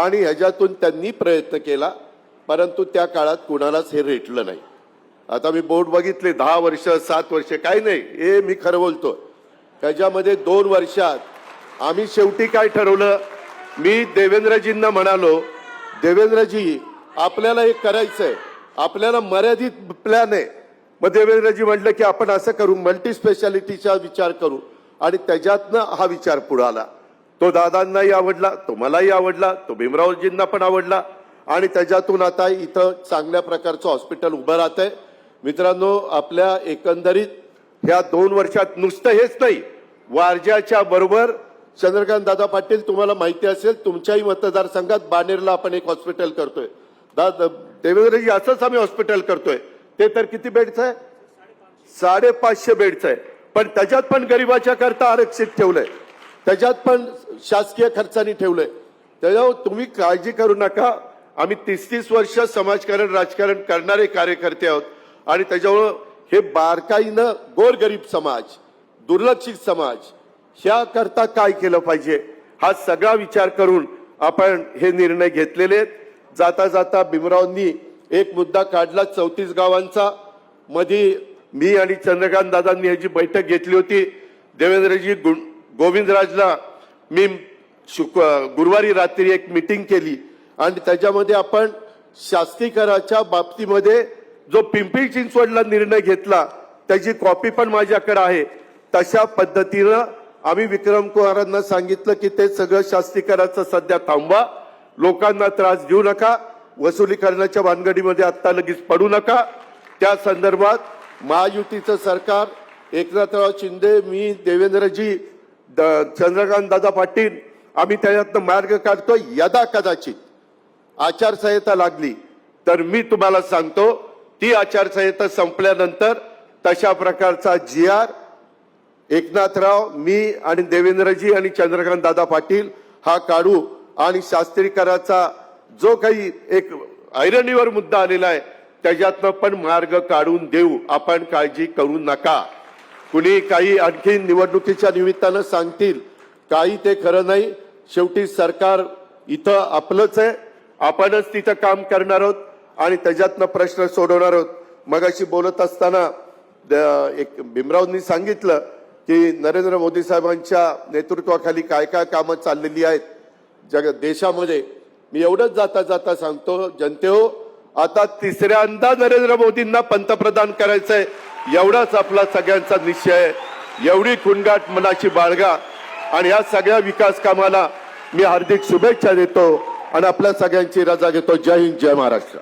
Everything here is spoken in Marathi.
आणि ह्याच्यातून त्यांनी प्रयत्न केला परंतु त्या काळात कुणालाच हे रेटलं नाही. आता मी बोर्ड बघितले दहा वर्ष सात वर्ष काही नाही हे मी खरं बोलतो त्याच्यामध्ये दोन वर्षात आम्ही शेवटी काय ठरवलं मी देवेंद्रजींना म्हणालो देवेंद्रजी आपल्याला हे करायचंय आपल्याला मर्यादित प्लॅन आहे. मग देवेंद्रजी म्हटलं की आपण असं करू मल्टी स्पेशालिटीचा विचार करू. आणि त्याच्यातनं हा विचार पुढे आला. तो दादांनाही आवडला तो मलाही आवडला तो भीमरावजींना पण आवडला. आणि त्याच्यातून आता इथं चांगल्या प्रकारचं हॉस्पिटल उभं राहत आहे मित्रांनो आपल्या एकंदरीत ह्या दोन वर्षात नुसतं हेच नाही वारज्याच्या बरोबर चंद्रकांत दादा पाटील तुम्हाला माहिती असेल तुमच्याही मतदारसंघात बानेरला आपण एक हॉस्पिटल करतोय. दादा देवेंद्रजी असंच आम्ही हॉस्पिटल करतोय. ते तर किती बेडचं आहे? साडेपाचशे बेडचं आहे. पण त्याच्यात पण गरिबाच्या करता आरक्षित ठेवलंय. त्याच्यात पण शासकीय खर्चाने ठेवलंय. त्याच्यावर तुम्ही काळजी करू नका. आम्ही तीस तीस वर्ष समाजकारण राजकारण करणारे कार्यकर्ते आहोत. आणि त्याच्यामुळं हे बारकाईनं गोरगरीब समाज दुर्लक्षित समाज ह्या करता काय केलं पाहिजे? हा सगळा विचार करून आपण हे निर्णय घेतलेले आहेत. जाता जाता भीमरावांनी एक मुद्दा काढला चौतीस गावांचा. मध्ये मी आणि चंद्रकांत दादांनी ह्याची बैठक घेतली होती. देवेंद्रजी गुण गोविंदराजला मी शुक गुरुवारी रात्री एक मिटिंग केली. आणि त्याच्यामध्ये आपण शास्तीकराच्या बाबतीमध्ये जो पिंपरी चिंचवडला निर्णय घेतला त्याची कॉपी पण माझ्याकडे आहे. तशा पद्धतीनं आम्ही विक्रम कुमारांना सांगितलं की ते सगळं शास्तीकराचं सध्या थांबवा. लोकांना त्रास देऊ नका. वसुली करण्याच्या भानगडीमध्ये आत्ता लगेच पडू नका. त्या संदर्भात महायुतीचं सरकार एकनाथराव शिंदे मी देवेंद्रजी द- चंद्रकांत दादा पाटील आम्ही त्याच्यातनं मार्ग काढतो यदा कदाचित आचारसंहिता लागली तर मी तुम्हाला सांगतो ती आचारसंहिता संपल्यानंतर तशा प्रकारचा जी आर एकनाथराव मी आणि देवेंद्रजी आणि चंद्रकांत दादा पाटील हा काढू आणि शास्त्रीकराचा जो काही एक ऐरणीवर मुद्दा आलेला आहे त्याच्यातनं पण मार्ग काढून देऊ. आपण काळजी करू नका. कुणी काही आणखी निवडणुकीच्या निमित्तानं सांगतील काही ते खरं नाही. शेवटी सरकार इथं आपलंच आहे. आपणच तिथं काम करणार आहोत आणि त्याच्यातनं प्रश्न सोडवणार आहोत. मगाशी बोलत असताना एक भीमरावनी सांगितलं की नरेंद्र मोदी साहेबांच्या नेतृत्वाखाली काय काय कामं चाललेली आहेत. जग देशामध्ये. मी एवढंच जाता जाता सांगतो जनते हो आता तिसऱ्यांदा नरेंद्र मोदींना पंतप्रधान करायचंय. एवढाच आपला सगळ्यांचा निश्चय आहे. एवढी खुणगाट मनाची बाळगा. आणि या सगळ्या विकास कामाला मी हार्दिक शुभेच्छा देतो. आणि आपल्या सगळ्यांची रजा घेतो. जय हिंद जय महाराष्ट्र.